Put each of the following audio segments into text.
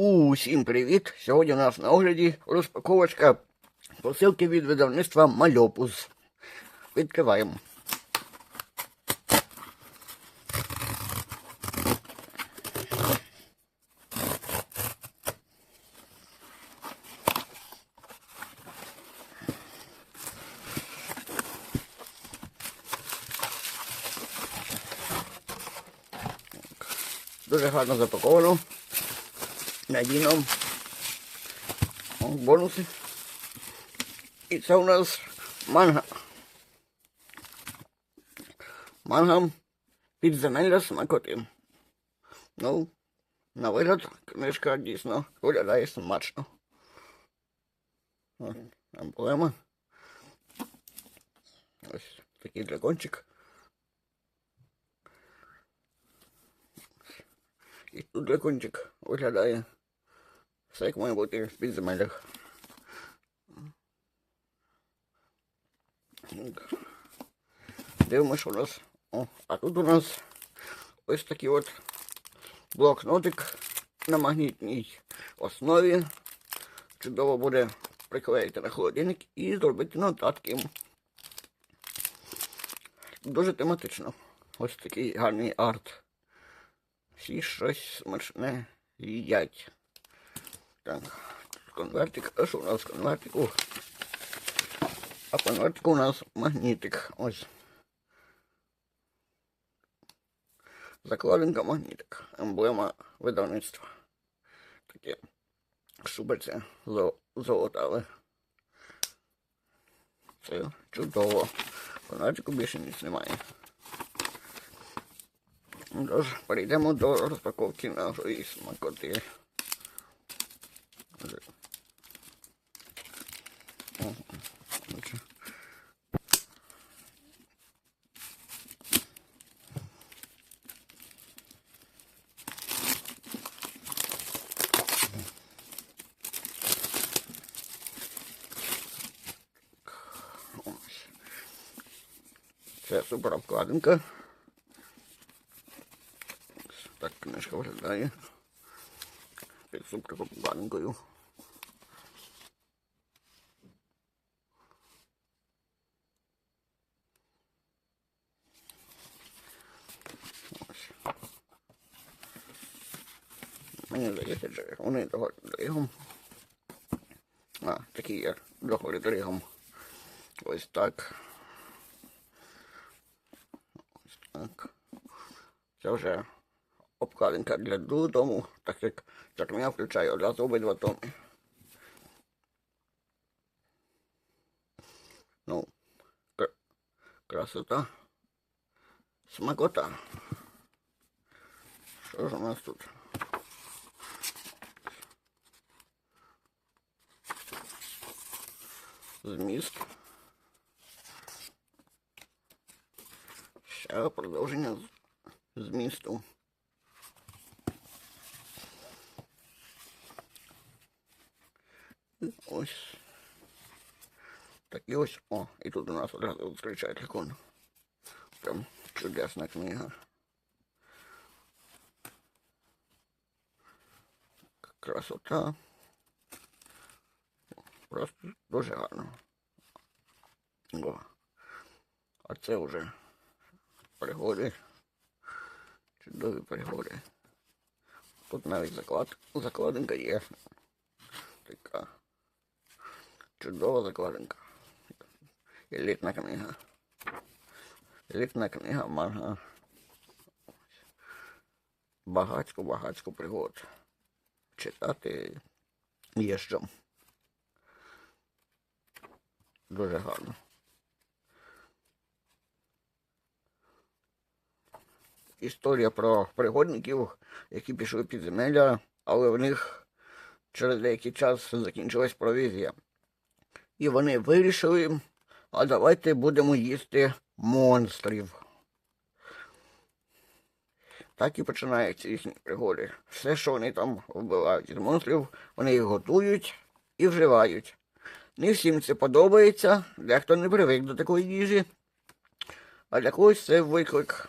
Усім привіт! Сьогодні у нас на огляді розпаковочка посилки від видавництва Мальопус. Відкриваємо. Дуже гарно запаковано. Надійно. О, бонуси. І це у нас манга. Манга підземелля смакоти. Ну, на вигляд книжка дійсно виглядає смачно. Емблема. Ось такий дракончик. І тут дракончик виглядає. Все як має бути в. Дивимося, що у нас. О, а тут у нас ось такий от блокнотик на магнітній основі. Чудово буде приклеїти на холодильник і зробити нотатки. Дуже тематично. Ось такий гарний арт. Всі щось смачне їдять. Так, конвертик. А у нас в конвертику? А в конвертику у нас магнітик. Ось. Закладинка магнітик. Емблема видавництва. Таке шуберце золотаве. Це чудово. Конвертику більше ніч немає. Тож, перейдемо до розпаковки нашої смакоти. Це супер обкладинка. Так книжка виглядає. Під супер обкладинкою. А, такі є доходять дригом. Ось так. Ось так. Це вже обкладинка для додому, так як так я включаю одразу обидва томи. Ну, кр- красота. Смакота. Що ж у нас тут? Зміст. Ще продовження змісту. Ось. Так і ось. О, і тут у нас одразу зустрічає дракон. Прям чудесна книга. Красота. Просто дуже гарно. О. А це вже пригоди. Чудові пригоди. Тут навіть заклад, закладинка є. Така чудова закладинка. Елітна книга. Елітна книга манга. Багацько, багацько пригод. Читати є що. Дуже гарно. Історія про пригодників, які пішли під земелля, але в них через деякий час закінчилась провізія. І вони вирішили, а давайте будемо їсти монстрів. Так і починаються їхні пригоди. Все, що вони там вбивають із монстрів, вони їх готують і вживають. Не всім це подобається, дехто не привик до такої їжі, а для когось це виклик.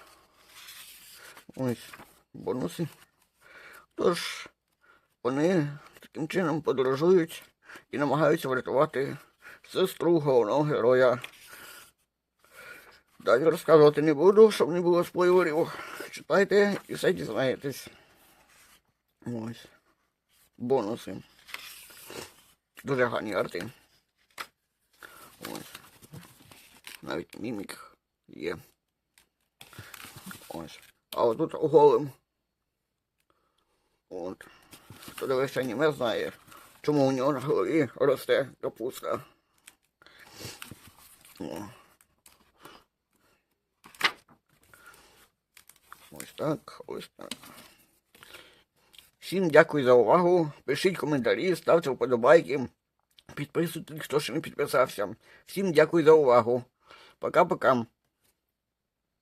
Ось бонуси. Тож, вони таким чином подорожують і намагаються врятувати сестру головного героя. Далі розказувати не буду, щоб не було спойлерів. Читайте і все дізнаєтесь. Ось. Бонуси. Дуже гарні арти. Ось. Навіть мімік є. Ось. А отут голим. От. Хто дивився аніме знає, чому у нього на голові росте капуста. Ось так, ось так. Всім дякую за увагу. Пишіть коментарі, ставте вподобайки. Підписуйтесь, хто ще не підписався. Всім дякую за увагу. Пока-пока.